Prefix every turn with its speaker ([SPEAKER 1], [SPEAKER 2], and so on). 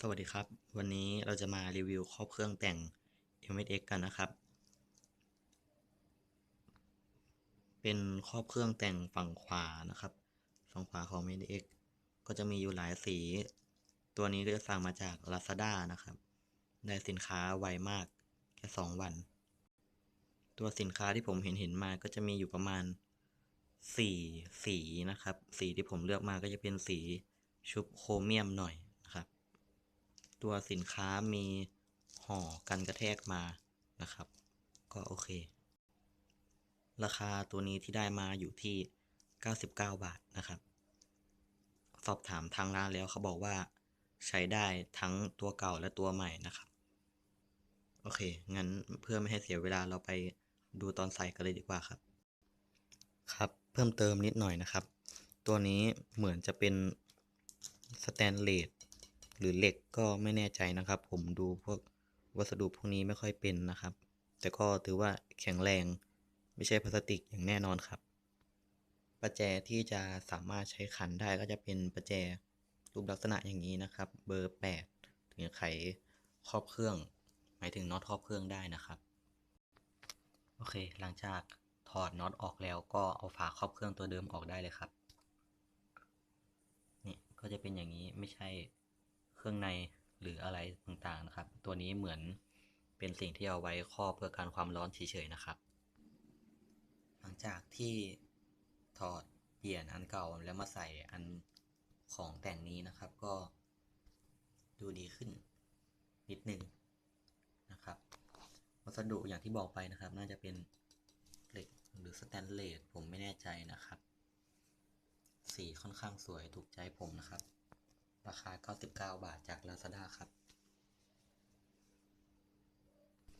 [SPEAKER 1] สวัสดีครับ วันนี้เราจะมารีวิวครอบเครื่องแต่ง m s x กันนะครับ เป็นครอบเครื่องแต่งฝั่งขวานะครับฝั่งขวาของ m s x ก็จะมีอยู่หลายสี ตัวนี้ก็จะสั่งมาจาก Lazada นะครับ ได้สินค้าไวมากแค่สองวัน ตัวสินค้าที่ผมเห็นเห็นมาก็จะมีอยู่ประมาณสี่สีนะครับ สีที่ผมเลือกมาก็จะเป็นสีชุบโครเมียมหน่อย ตัวสินค้ามีห่อกันกระแทกมานะครับ ก็โอเค ราคาตัวนี้ที่ได้มาอยู่ที่ 99 บาทนะครับ สอบถามทางร้านแล้วเขาบอกว่าใช้ได้ทั้งตัวเก่าและตัวใหม่นะครับ โอเค งั้นเพื่อไม่ให้เสียเวลาเราไปดูตอนใส่กันเลยดีกว่าครับ ครับ เพิ่มเติมนิดหน่อยนะครับ ตัวนี้เหมือนจะเป็นสแตนเลส หรือเหล็กก็ไม่แน่ใจนะครับ ผมดูพวกวัสดุพวกนี้ไม่ค่อยเป็นนะครับ แต่ก็ถือว่าแข็งแรง ไม่ใช่พลาสติกอย่างแน่นอนครับ ประแจที่จะสามารถใช้ขันได้ก็จะเป็นประแจรูปลักษณะอย่างนี้นะครับ เบอร์ 8 ถึงจะไขครอบเครื่อง หมายถึงน็อตครอบเครื่องได้นะครับ โอเค หลังจากถอดน็อตออกแล้วก็เอาฝาครอบเครื่องตัวเดิมออกได้เลยครับ นี่ก็จะเป็นอย่างนี้ไม่ใช่ เครื่องในหรืออะไรต่างๆนะครับ ตัวนี้เหมือนเป็นสิ่งที่เอาไว้ครอบเพื่อการความร้อนเฉยๆนะครับ หลังจากที่ถอดเปลี่ยนอันเก่าแล้วมาใส่อันของแต่งนี้นะครับก็ดูดีขึ้นนิดนึงนะครับ วัสดุอย่างที่บอกไปนะครับ น่าจะเป็นเหล็กหรือสแตนเลสผมไม่แน่ใจนะครับ สีค่อนข้างสวยถูกใจผมนะครับ ราคา 99 บาทจาก Lazada ครับ